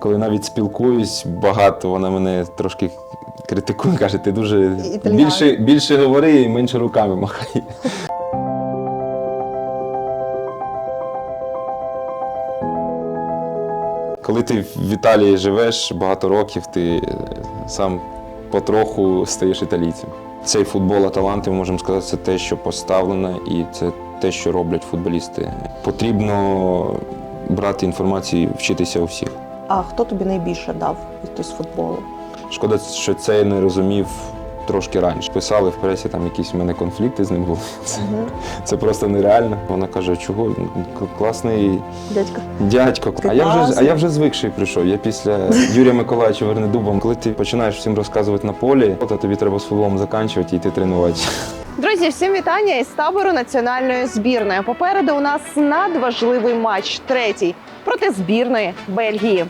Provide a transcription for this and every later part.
Коли навіть спілкуюсь, багато вона мене трошки критикує, каже, ти дуже більше, більше говори і менше руками махай. Коли ти в Італії живеш багато років, ти сам потроху стаєш італійцем. Цей футбол Аталанти, можемо сказати, це те, що поставлено, і це те, що роблять футболісти. Потрібно брати інформацію, і вчитися у всіх. А хто тобі найбільше дав з футболу? Шкода, що це я не розумів трошки раніше. Писали в пресі, там якісь в мене конфлікти з ним були. Це, це просто нереально. Вона каже, чого класний дядько. Ти А я вже а я вже звикший прийшов. Я після Юрія Миколаївича Вернедуба, коли ти починаєш всім розказувати на полі, то тобі треба з футболом закінчувати і йти тренуватися. Друзі, всім вітання із табору національної збірної. Попереду у нас надважливий матч, третій проти збірної Бельгії.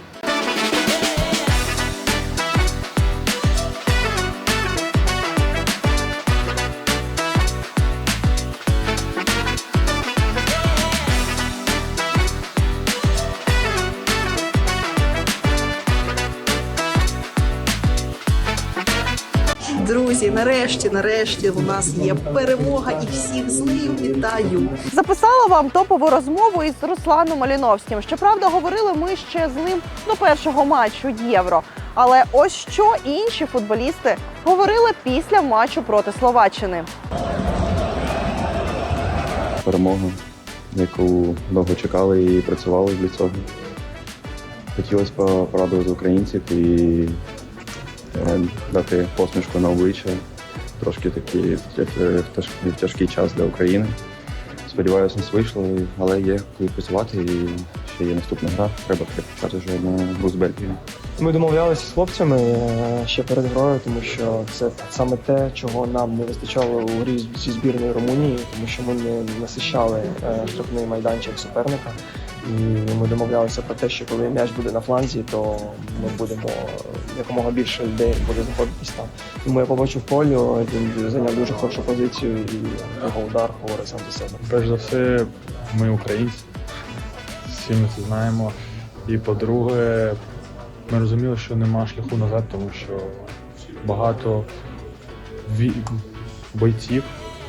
Друзі, нарешті, нарешті у нас є перемога і всіх з ним вітаю. Записала вам топову розмову із Русланом Маліновським. Щоправда, говорили ми ще з ним до першого матчу Євро. Але ось що інші футболісти говорили після матчу проти Словаччини. перемогу, яку довго чекали і працювали для цього. Хотілося б порадувати українців і дати посмішку на обличчя, трошки тяж- в тяжкий час для України. Сподіваюся, нас вийшло, але є коли працювати і ще є наступна гра. Треба припускати вже на гру з Бельгією. Ми домовлялися з хлопцями е, ще перед грою, тому що це саме те, чого нам не вистачало у грі зі збірною Румунії, тому що ми не насищали е, штрафний майданчик суперника. І ми домовлялися про те, що коли м'яч буде на фланзі, то ми будемо якомога більше людей буде знаходитись там. Тому я побачив полю, він зайняв дуже хорошу позицію, і його удар говорить сам за себе. Перш за все, ми українці. Всі ми це знаємо. І по-друге, ми розуміли, що нема шляху назад, тому що багато бойців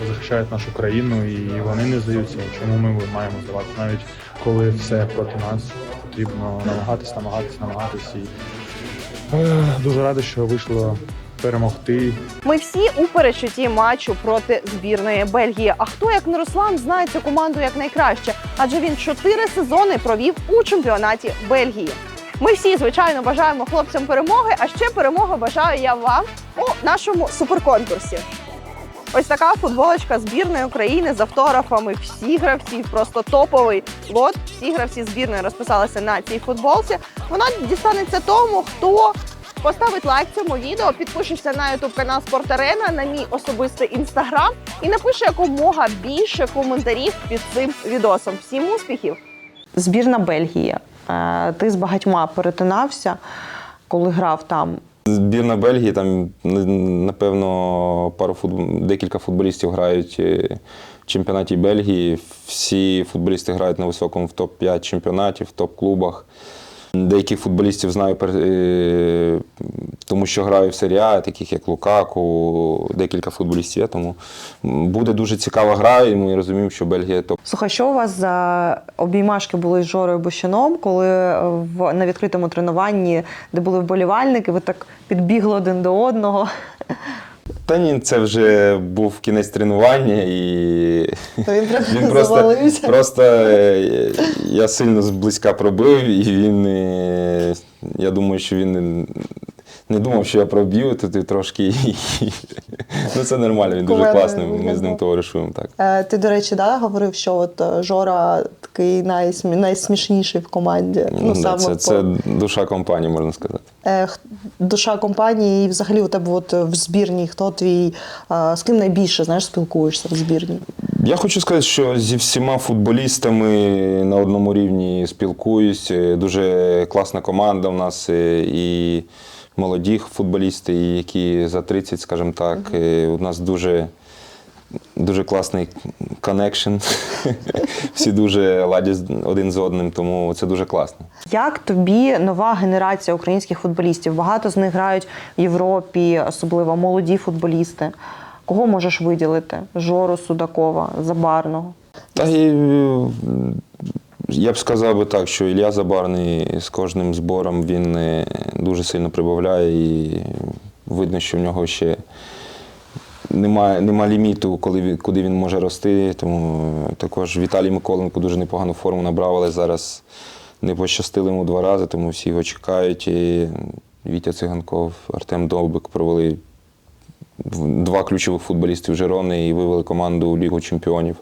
захищають нашу країну і вони не здаються. Чому ми маємо здавати? Навіть коли все проти нас, потрібно намагатись, намагатись, намагатись. І е, дуже радий, що вийшло перемогти. Ми всі у перечутті матчу проти збірної Бельгії. А хто як не Руслан знає цю команду як найкраще? Адже він чотири сезони провів у чемпіонаті Бельгії. Ми всі, звичайно, бажаємо хлопцям перемоги, а ще перемоги бажаю я вам у нашому суперконкурсі. Ось така футболочка збірної України з автографами всіх гравців, просто топовий. От всі гравці збірної розписалися на цій футболці. Вона дістанеться тому, хто поставить лайк цьому відео, підпишеться на YouTube канал Спорт Арена, на мій особистий інстаграм і напише якомога більше коментарів під цим відосом. Всім успіхів! Збірна Бельгії. Е, Ти з багатьма перетинався, коли грав там. Збірна Бельгії, там напевно пару футбол... декілька футболістів грають е, в чемпіонаті Бельгії. Всі футболісти грають на високому в топ-5 чемпіонатів, в топ-клубах. Деяких футболістів знаю, е, тому що граю в серії А, таких як Лукаку, декілька футболістів є. Тому буде дуже цікава гра, і ми розуміємо, що Бельгія топ. Слухай, що у вас за обіймашки були з Жорою Бущаном, коли в на відкритому тренуванні, де були вболівальники, ви так підбігли один до одного. Та ні, це вже був кінець тренування, і То він він просто, просто е, я сильно зблизька пробив, і він, е, я думаю, що він не, думав, що я проб'ю, то ти трошки. Ну це нормально, він дуже класний. Ми з ним товаришуємо так. Е, Ти, до речі, да, говорив, що от е, Жора такий найсмі... найсмішніший в команді. Ну, да, це, це душа компанії, можна сказати. Е, душа компанії, і взагалі у тебе от в збірній, хто твій, е, з ким найбільше знаєш, спілкуєшся в збірній? Я хочу сказати, що зі всіма футболістами на одному рівні спілкуюсь. Дуже класна команда у нас і молоді футболісти, які за 30, скажімо так. Е, У нас дуже дуже класний коннекшн. Всі дуже ладять один з одним, тому це дуже класно. Як тобі нова генерація українських футболістів? Багато з них грають в Європі, особливо молоді футболісти. Кого можеш виділити? Жору Судакова, Забарного. Та і я б сказав би так, що Ілля Забарний з кожним збором він е, дуже сильно прибавляє і видно, що в нього ще немає, нема ліміту, коли куди він може рости. Тому також Віталій Миколенко дуже непогану форму набрав, але зараз не пощастило йому два рази, тому всі його чекають. І Вітя Циганков, Артем Довбик провели два ключових футболістів Жирони і вивели команду у Лігу чемпіонів.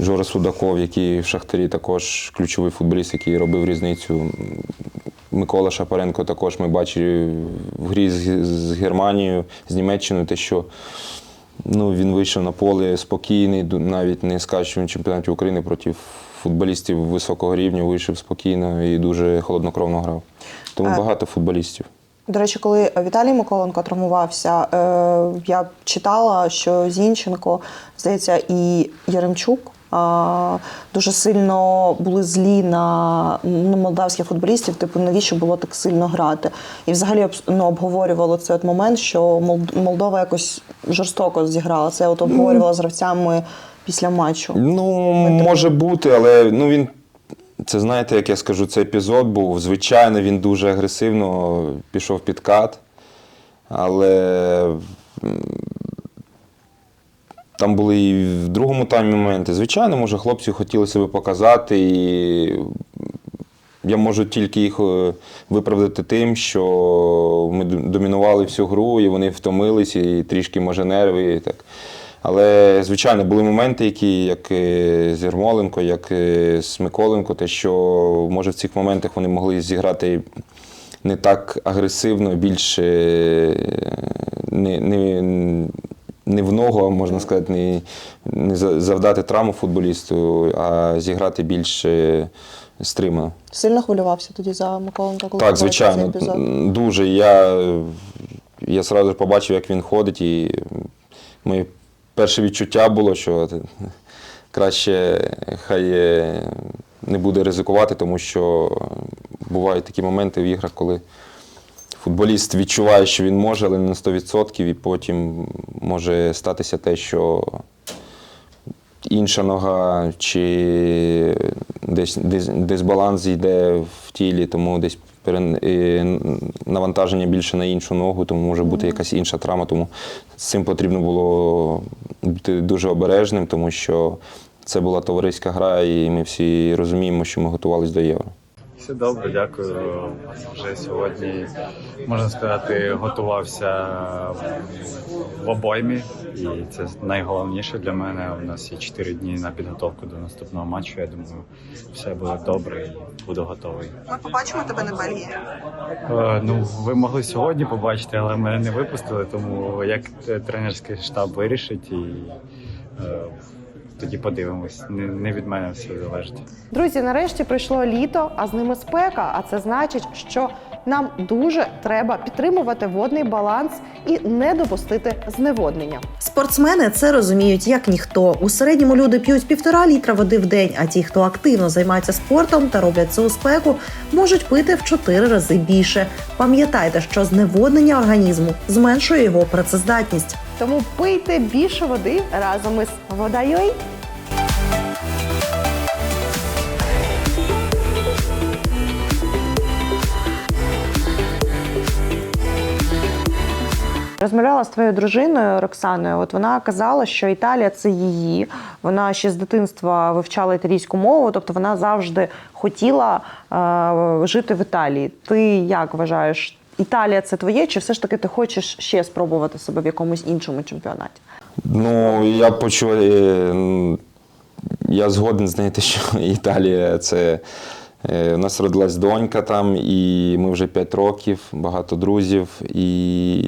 Жора Судаков, який в Шахтарі також ключовий футболіст, який робив різницю. Микола Шапаренко також ми бачили в грі з, з Германією, з Німеччиною, те, що ну, він вийшов на поле спокійний, навіть не скажу, що він в чемпіонаті України проти футболістів високого рівня вийшов спокійно і дуже холоднокровно грав. Тому А- багато футболістів. До речі, коли Віталій Миколенко травмувався, е, я читала, що Зінченко, здається, і Яремчук дуже сильно були злі на ну, молдавських футболістів, типу, навіщо було так сильно грати. І взагалі ну, обговорювали цей от момент, що Мол- Молдова якось жорстоко зіграла. Це от обговорювала з гравцями після матчу. Ну, може бути, але ну він. Це знаєте, як я скажу, цей епізод був. Звичайно, він дуже агресивно пішов під кат, але там були і в другому таймі моменти. Звичайно, може, хлопці хотіли себе показати, і я можу тільки їх е, виправдати тим, що ми домінували всю гру, і вони втомились, і трішки, може, нерви. І так. Але, звичайно, були моменти, які, як е, з Ярмоленко, як е, з Миколенко, те, що може в цих моментах вони могли зіграти не так агресивно, більше е, не, не, не в ногу, можна сказати, не, не завдати травму футболісту, а зіграти більш е, стримано. Сильно хвилювався тоді за Миколенка, коли Так, звичайно, дуже. Я, я одразу побачив, як він ходить, і моє перше відчуття було, що краще хай не буде ризикувати, тому що бувають такі моменти в іграх, коли футболіст відчуває, що він може, але не на 100%, і потім може статися те, що інша нога чи десь, дисбаланс йде в тілі, тому десь навантаження більше на іншу ногу, тому може бути якась інша травма. Тому з цим потрібно було бути дуже обережним, тому що це була товариська гра, і ми всі розуміємо, що ми готувалися до євро. Все добре, дякую. Вже сьогодні, можна сказати, готувався в обоймі, і це найголовніше для мене. У нас є 4 дні на підготовку до наступного матчу. Я думаю, все буде добре і буду готовий. Ми побачимо тебе на Бельгії. Е, Ну, ви могли сьогодні побачити, але мене не випустили, тому як тренерський штаб вирішить і е, тоді подивимось. Не, не від мене все залежить. Друзі, нарешті прийшло літо, а з ними спека. А це значить, що нам дуже треба підтримувати водний баланс і не допустити зневоднення. Спортсмени це розуміють як ніхто. У середньому люди п'ють півтора літра води в день, а ті, хто активно займається спортом та роблять це у спеку, можуть пити в чотири рази більше. Пам'ятайте, що зневоднення організму зменшує його працездатність. Тому пийте більше води разом із водою. Розмовляла з твоєю дружиною Роксаною. От вона казала, що Італія це її. Вона ще з дитинства вивчала італійську мову, тобто вона завжди хотіла е, жити в Італії. Ти як вважаєш, Італія це твоє, чи все ж таки ти хочеш ще спробувати себе в якомусь іншому чемпіонаті? Ну, я почув. е, Я згоден знаєте, що Італія це. е, У нас родилась донька там, і ми вже 5 років, багато друзів. І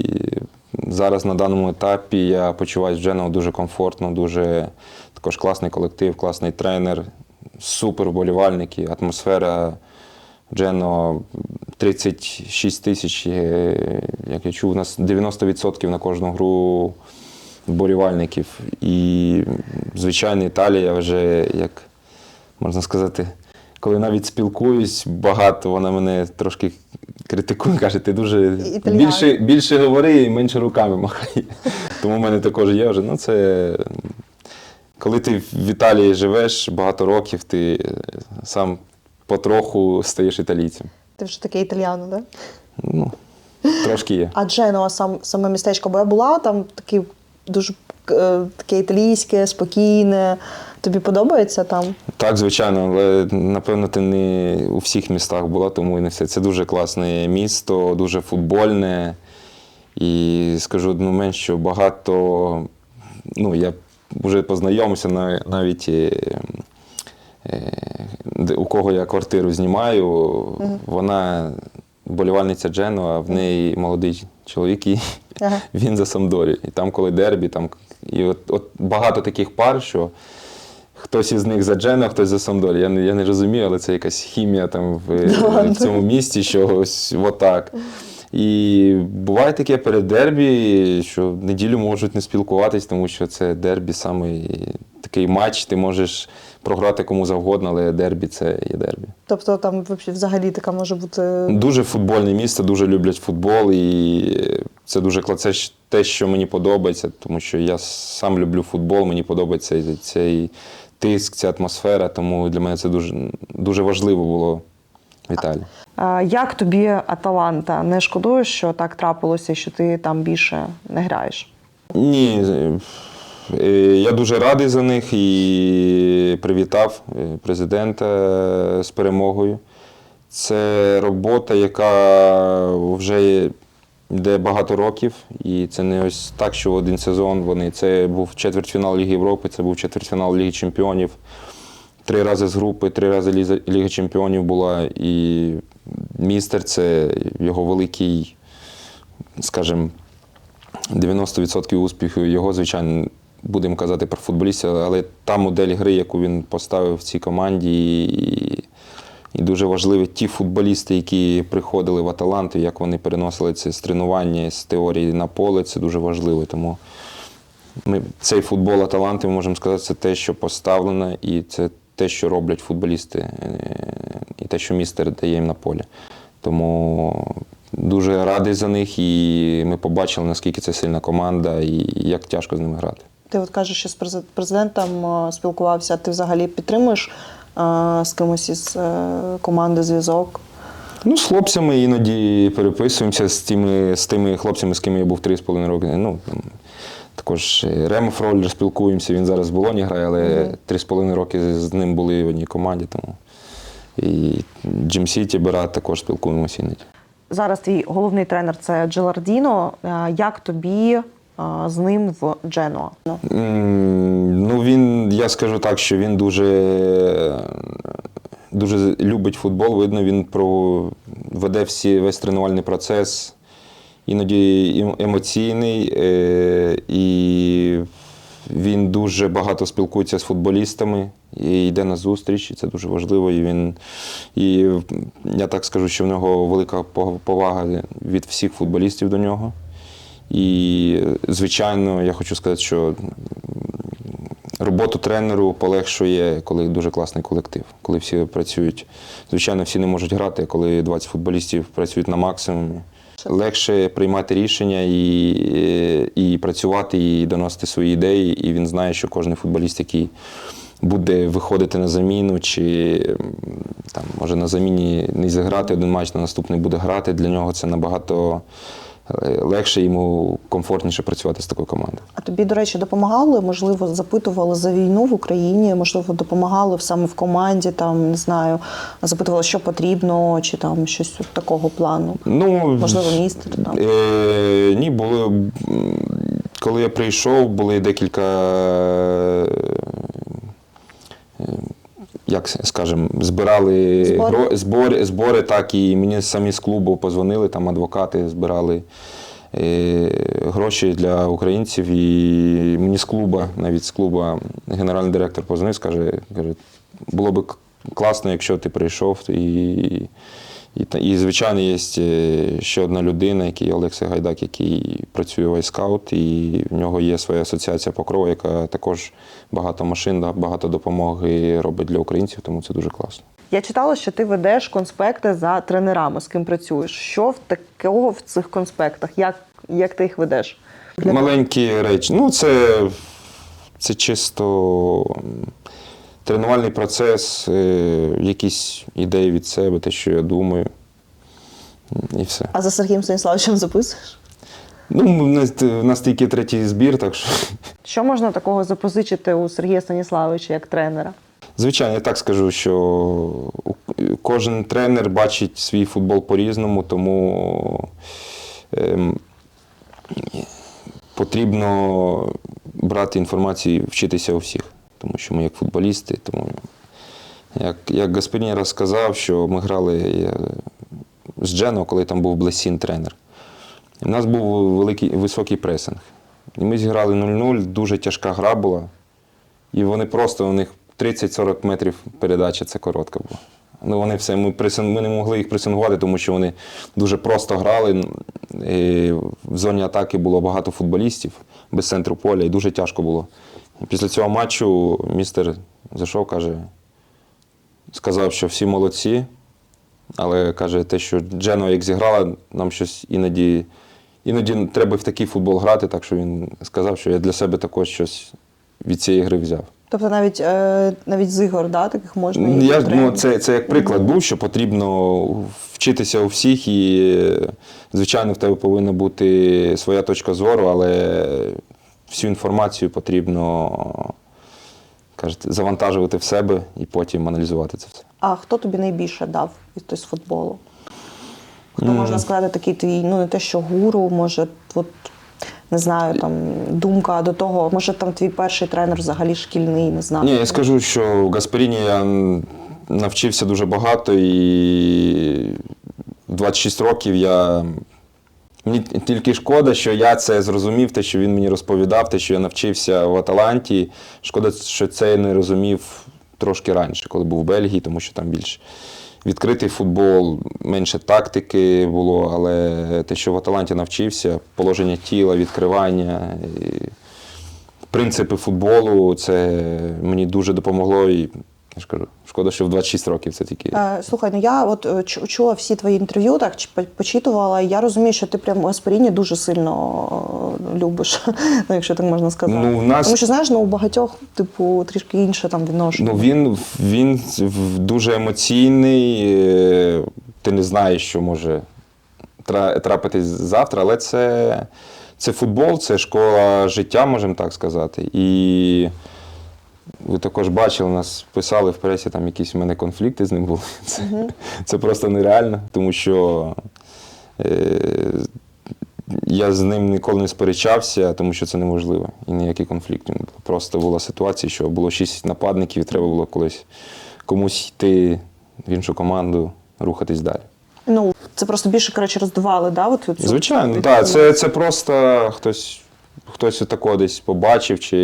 зараз на даному етапі я почуваюся в Дженово дуже комфортно, дуже також класний колектив, класний тренер, супер вболівальники, атмосфера Джено 36 тисяч. е, Як я чув, у нас 90% на кожну гру вболівальників. І, звичайно, Італія вже, як можна сказати, коли навіть спілкуюсь багато, вона мене трошки критикує, каже, ти дуже більше, більше говори і менше руками махай. Тому в мене також є вже. Ну, це коли ти в Італії живеш багато років, ти сам потроху стаєш італійцем. Ти вже такий італіано, да? Ну, трошки є. А Дженуа, сам, саме містечко, бо я була там такий дуже е, таке італійське, спокійне. Тобі подобається там? Так, звичайно, але напевно ти не у всіх містах була, тому і не все. Це дуже класне місто, дуже футбольне. І скажу одну менш, що багато, ну, я вже познайомився навіть. е, е, у кого я квартиру знімаю, вона болівальниця Джену, а в неї молодий чоловік, і Ага. він за Самдорі. І там, коли дербі, там і от, от багато таких пар, що хтось із них за Джену, а хтось за Самдорі. Я не, я не розумію, але це якась хімія там в, в цьому місті, що ось отак. І буває таке перед дербі, що неділю можуть не спілкуватись, тому що це дербі саме такий матч, ти можеш програти кому завгодно, але дербі це є дербі. Тобто там взагалі така може бути. Дуже футбольне місто, дуже люблять футбол, і це дуже це те, що мені подобається, тому що я сам люблю футбол, мені подобається цей тиск, ця атмосфера, тому для мене це дуже, дуже важливо було в Італії. А, Як тобі Аталанта? Не шкодуєш, що так трапилося, що ти там більше не граєш? Ні, е, я дуже радий за них і привітав е, президента з перемогою. Це робота, яка вже йде багато років, і це не ось так, що в один сезон вони. Це був четвертьфінал Ліги Європи, це був четвертьфінал Ліги Чемпіонів. Три рази з групи, три рази Ліга Чемпіонів була. І містер це його великий, скажімо, 90% успіху його, звичайно, будемо казати про футболістів, але та модель гри, яку він поставив в цій команді, і, дуже важливі ті футболісти, які приходили в Аталанту, як вони переносили це з тренування, з теорії на поле, це дуже важливо. Тому ми, цей футбол Аталанти, ми можемо сказати, це те, що поставлено, і це те, що роблять футболісти, е, і те, що містер дає їм на полі. Тому дуже радий за них, і ми побачили, наскільки це сильна команда і як тяжко з ними грати. Ти от кажеш, що з през- президентом е, спілкувався. Ти взагалі підтримуєш з кимось із е, команди зв'язок? Ну, з хлопцями іноді переписуємося з тими, з тими хлопцями, з ким я був 3,5 роки. Ну, там, також е, Ремо Фроллер спілкуємося, він зараз в Болоні грає, але 3,5 роки з ним були в одній команді. Тому. І Джим Сіті Берат також спілкуємося іноді. Зараз твій головний тренер це Джелардіно. Е, Як тобі з ним в Дженуа? Ну, він, я скажу так, що він дуже, дуже любить футбол. Видно, він про, веде всі, весь тренувальний процес, іноді ем- емоційний, е, і він дуже багато спілкується з футболістами і йде на зустріч, і це дуже важливо. І він, і я так скажу, що в нього велика повага від всіх футболістів до нього. І, звичайно, я хочу сказати, що роботу тренеру полегшує, коли дуже класний колектив, коли всі працюють. Звичайно, всі не можуть грати, коли 20 футболістів працюють на максимумі. Легше приймати рішення і, і працювати, і доносити свої ідеї. І він знає, що кожен футболіст, який буде виходити на заміну, чи там, може на заміні не зіграти один матч, на наступний буде грати. Для нього це набагато легше, йому комфортніше працювати з такою командою. А тобі, до речі, допомагали? Можливо, запитували за війну в Україні, можливо, допомагали саме в команді, там не знаю, запитували, що потрібно, чи там щось такого плану. Ну, Можливо, містер там. Е, ні, були. Коли я прийшов, були декілька. Як скажемо, збирали Збори? гро- збори, збори, так, і мені самі з клубу позвонили, там адвокати збирали е, гроші для українців. І мені з клуба, навіть з клуба, генеральний директор позвонив, скаже, каже, було б класно, якщо ти прийшов і, І, і звичайно, є е, ще одна людина, який Олексій Гайдак, який працює в Айскаут, і в нього є своя асоціація Покрова, яка також багато машин, багато допомоги робить для українців, тому це дуже класно. Я читала, що ти ведеш конспекти за тренерами, з ким працюєш. Що в такого в цих конспектах? Як, як ти їх ведеш? Для Маленькі речі. Ну, це, це чисто тренувальний процес, е, якісь ідеї від себе, те, що я думаю. І все. А за Сергієм Станіславовичем записуєш? Ну, у нас- тільки третій збір, так що. Що можна такого запозичити у Сергія Станіславовича як тренера? Звичайно, я так скажу, що кожен тренер бачить свій футбол по-різному, тому ем, потрібно брати інформацію і вчитися у всіх, тому що ми як футболісти, тому як, як Гаспаріні розказав, що ми грали е, з Джено, коли там був Блесін тренер. У нас був великий, високий пресинг. І ми зіграли 0-0, дуже тяжка гра була. І вони просто у них 30-40 метрів передача, це коротка була. Ну, вони все, ми, пресин, ми не могли їх пресингувати, тому що вони дуже просто грали. І в зоні атаки було багато футболістів без центру поля, і дуже тяжко було. Після цього матчу містер зайшов, каже, сказав, що всі молодці, але каже, те, що Джено як зіграла, нам щось іноді, іноді треба в такий футбол грати, так що він сказав, що я для себе також щось від цієї гри взяв. Тобто навіть, е, навіть з ігор, да, таких можна і Я, ну, це, це як приклад був, що потрібно вчитися у всіх, і, звичайно, в тебе повинна бути своя точка зору, але всю інформацію потрібно кажете, завантажувати в себе і потім аналізувати це все. А хто тобі найбільше дав із футболу? Хто М. можна сказати, такий твій, ну не те, що гуру, може, от не знаю, там думка до того, може там твій перший тренер взагалі шкільний, не знаю. Ні, я скажу, що в Гаспаріні я навчився дуже багато і в 26 років я. Мені тільки шкода, що я це зрозумів, те, що він мені розповідав, те, що я навчився в Аталанті. Шкода, що це я не розумів трошки раніше, коли був в Бельгії, тому що там більш відкритий футбол, менше тактики було, але те, що в Аталанті навчився, положення тіла, відкривання. Принципи футболу, це мені дуже допомогло. І я ж кажу, шкода, що в 26 років це тільки. Е, Слухай, ну я от е, чула всі твої інтерв'ю, так почитувала. і Я розумію, що ти прям Гаспаріні дуже сильно е, любиш, ну якщо так можна сказати. Ну, в нас- Тому що знаєш, ну у багатьох, типу, трішки інше там відношення. Ну, він, він дуже емоційний. Ти не знаєш, що може трапитись завтра, але це, це футбол, це школа життя, можемо так сказати. І ви також бачили, нас писали в пресі, там якісь в мене конфлікти з ним були. Це, це просто нереально, тому що е, я з ним ніколи не сперечався, тому що це неможливо. І ніякий конфлікт. не було. Просто була ситуація, що було шість нападників, і треба було колись комусь йти в іншу команду, рухатись далі. Ну це просто більше коротше роздували, да? От, Звичайно, так. Це, це просто хтось, хтось отако десь побачив чи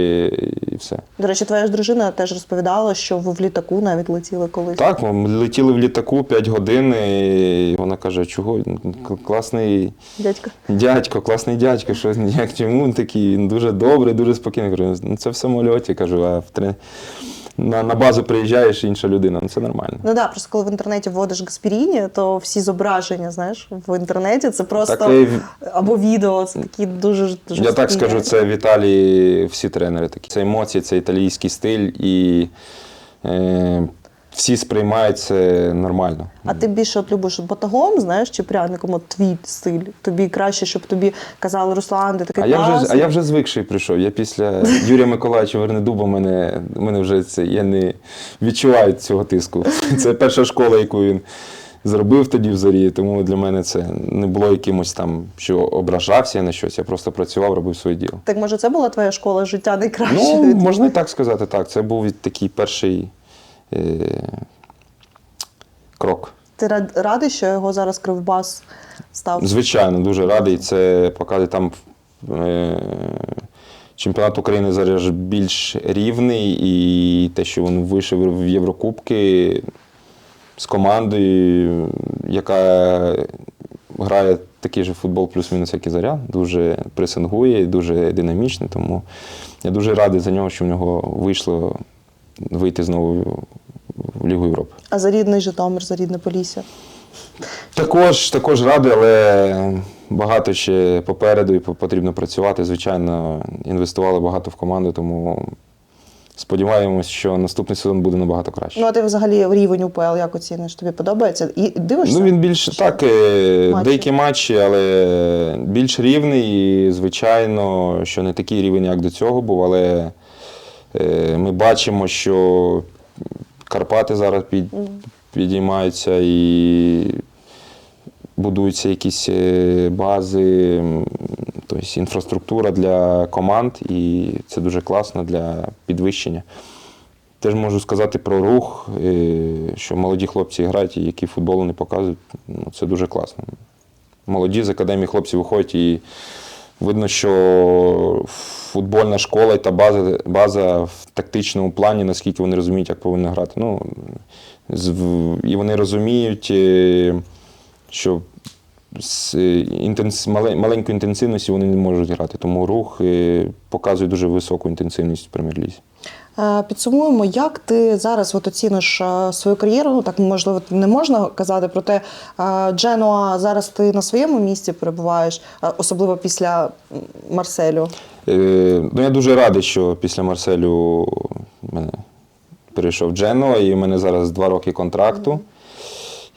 і все. До речі, твоя ж дружина теж розповідала, що ви в літаку навіть летіли колись. Так, ми летіли в літаку 5 годин, і вона каже, чого? Класний дядько, дядько, класний дядько, що як чому він такий, він дуже добрий, дуже спокійний. Я Кажу, ну це в самольоті, кажу, а в трен... на, на базу приїжджаєш інша людина, ну це нормально. Ну да, просто коли в інтернеті вводиш Гаспіріні, то всі зображення, знаєш, в інтернеті це просто Так, і або відео, це такі дуже дуже. Я так скажу, це в Італії всі тренери такі. Це емоції, це італійський стиль, і е, всі сприймають це нормально. А ти більше от любиш батагом, знаєш, чи пряником, от твій стиль. Тобі краще, щоб тобі казали Руслан, ти такий А я, вже, класний. а я вже звикший прийшов. Я після Юрія Миколаївича Вернедуба мене, мене вже це, я не відчуваю цього тиску. Це перша школа, яку він зробив тоді в зорі, тому для мене це не було якимось там, що ображався я на щось. Я просто працював, робив своє діло. Так може це була твоя школа життя найкраща? Ну, можна і так сказати, так. Це був такий перший крок. Ти рад- радий, що його зараз Кривбас став? Звичайно, дуже радий. Це показує там е, чемпіонат України зараз більш рівний, і те, що він вийшов в Єврокубки, з командою, яка грає такий же футбол, плюс-мінус, як і заря, дуже пресингує, дуже динамічний. Тому я дуже радий за нього, що в нього вийшло вийти знову Лігу Європи. А за рідний Житомир, за рідне Полісся. Також, також радий, але багато ще попереду і потрібно працювати. Звичайно, інвестували багато в команду, тому сподіваємось, що наступний сезон буде набагато краще. Ну, а ти взагалі рівень УПЛ як оціниш? Тобі подобається? І дивишся? Ну, він більш так, е, Матчі. деякі матчі, але більш рівний. І, звичайно, що не такий рівень, як до цього був, але е, ми бачимо, що Карпати зараз під, підіймаються і будуються якісь е, бази, тобто інфраструктура для команд, і це дуже класно для підвищення. Теж можу сказати про рух, е, що молоді хлопці грають, і які футболу не показують. Ну, це дуже класно. Молоді з академії хлопці виходять і видно, що футбольна школа та база, база в тактичному плані, наскільки вони розуміють, як повинні грати. Ну, і вони розуміють, е, що з е, інтенс, мале- маленькою інтенсивністю вони не можуть грати. Тому рух е, показує дуже високу інтенсивність в прем'єр-лізі. Е, Підсумуємо, як ти зараз от оціниш е, свою кар'єру? Ну так можливо не можна казати, проте е, Дженуа зараз ти на своєму місці перебуваєш, особливо після Марселю. Е, ну, я дуже радий, що після Марселю мене перейшов Джено, і в мене зараз два роки контракту.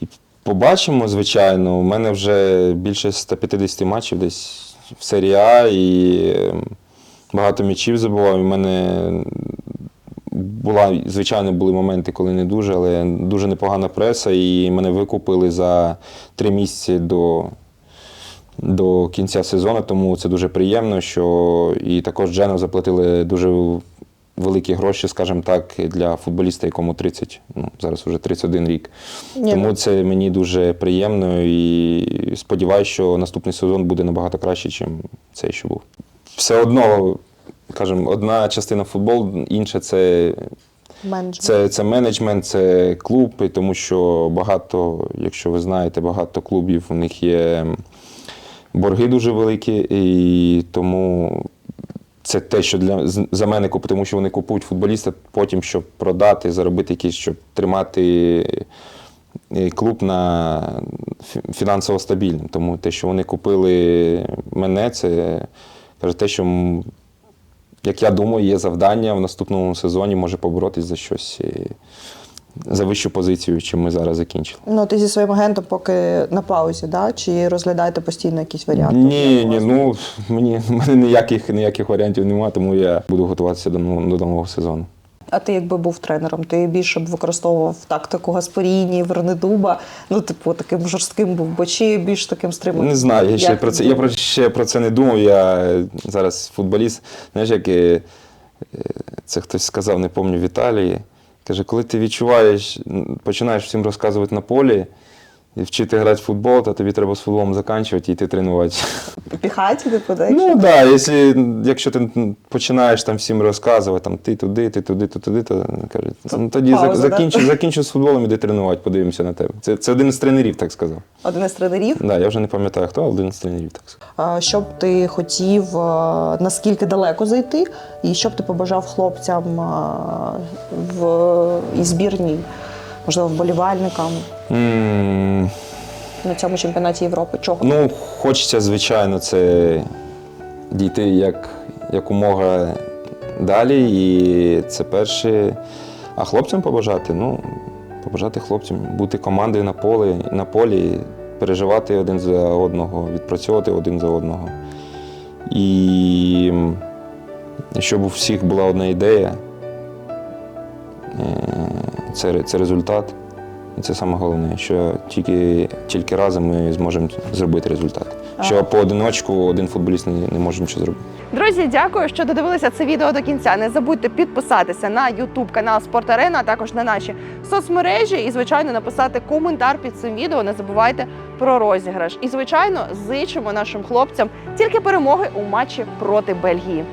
І побачимо, звичайно. У мене вже більше 150 матчів десь в серії А і е, багато м'ячів забував. У мене була, звичайно, були моменти, коли не дуже, але дуже непогана преса, і мене викупили за три місяці до до кінця сезону, тому це дуже приємно, що і також Джену заплатили дуже великі гроші, скажімо так, для футболіста, якому 30, ну, зараз вже 31 рік. Ні, Тому ну. це мені дуже приємно і сподіваюся, що наступний сезон буде набагато краще, ніж цей, що був. Все одно, кажемо, одна частина футбол, інша це Менеджмент. це, це менеджмент, це клуб, і тому що багато, якщо ви знаєте, багато клубів у них є борги дуже великі, і тому це те, що для за мене тому що вони купують футболіста потім, щоб продати, заробити якісь, щоб тримати е, клуб на фінансово стабільним. Тому те, що вони купили мене, це каже, те, що як я думаю, є завдання в наступному сезоні може поборотись за щось е, за вищу позицію, чим ми зараз закінчили. Ну ти зі своїм агентом поки на паузі, да? чи розглядаєте постійно якісь варіанти? Ні, ні, ну мені в мене ніяких ніяких варіантів немає, тому я буду готуватися до, нового- до нового сезону. А ти якби був тренером, ти більше б використовував тактику Гаспоріні, Вернедуба, ну, типу, таким жорстким був, бо чи більш таким стриманим? Не знаю, я ще Як про це. Я про ще про це не думав. Я е, зараз футболіст. Знаєш, як е, це хтось сказав, не пам'ятаю в Італії. Каже, коли ти відчуваєш, починаєш всім розказувати на полі вчити грати в футбол, то тобі треба з футболом закінчувати і йти тренуватися. Піхаті, типу, так? Ну так, да, якщо, якщо ти починаєш там всім розказувати, там ти туди, ти туди, ти туди, то каже, ну тоді пауза, зак- да? закінчу, закінчу з футболом, іди тренувати, подивимося на тебе. Це, це один з тренерів так сказав. Один із тренерів. Да, я вже не пам'ятаю хто, але один з тренерів так сказав. А, Що б ти хотів, наскільки далеко зайти, і що б ти побажав хлопцям в і збірній, можливо, вболівальникам М, на цьому чемпіонаті Європи? Чого? Ну, хочеться, звичайно, це дійти як, якомога далі. І це перше. А хлопцям побажати, ну, побажати хлопцям бути командою на полі, на полі, переживати один за одного, відпрацьовувати один за одного. І щоб у всіх була одна ідея, е, це, це результат. І це саме головне, що тільки, тільки разом ми зможемо зробити результат. Що поодиночку один футболіст не, не може нічого зробити. Друзі, дякую, що додивилися це відео до кінця. Не забудьте підписатися на YouTube канал Спорт-Арена, а також на наші соцмережі і, звичайно, написати коментар під цим відео. Не забувайте про розіграш. І, звичайно, зичимо нашим хлопцям тільки перемоги у матчі проти Бельгії.